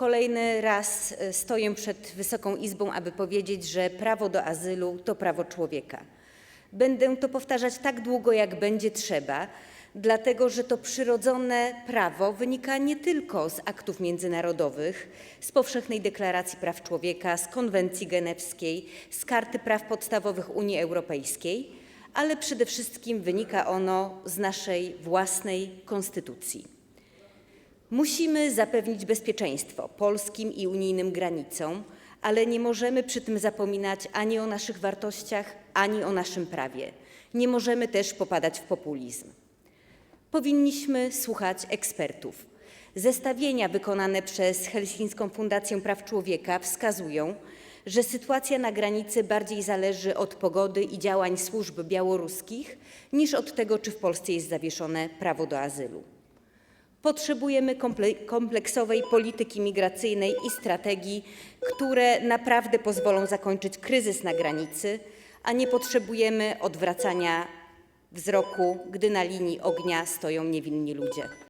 kolejny raz e, stoję przed Wysoką Izbą, aby powiedzieć, że prawo do azylu to prawo człowieka. Będę to powtarzać tak długo, jak będzie trzeba, dlatego że to przyrodzone prawo wynika nie tylko z aktów międzynarodowych, z Powszechnej Deklaracji Praw Człowieka, z Konwencji Genewskiej, z Karty Praw Podstawowych Unii Europejskiej, ale przede wszystkim wynika ono z naszej własnej konstytucji. Musimy zapewnić bezpieczeństwo polskim i unijnym granicom, ale nie możemy przy tym zapominać ani o naszych wartościach, ani o naszym prawie. Nie możemy też popadać w populizm. Powinniśmy słuchać ekspertów. Zestawienia wykonane przez Helsińską Fundację Praw Człowieka wskazują, że sytuacja na granicy bardziej zależy od pogody i działań służb białoruskich niż od tego, czy w Polsce jest zawieszone prawo do azylu. Potrzebujemy komple- kompleksowej polityki migracyjnej i strategii, które naprawdę pozwolą zakończyć kryzys na granicy, a nie potrzebujemy odwracania wzroku, gdy na linii ognia stoją niewinni ludzie.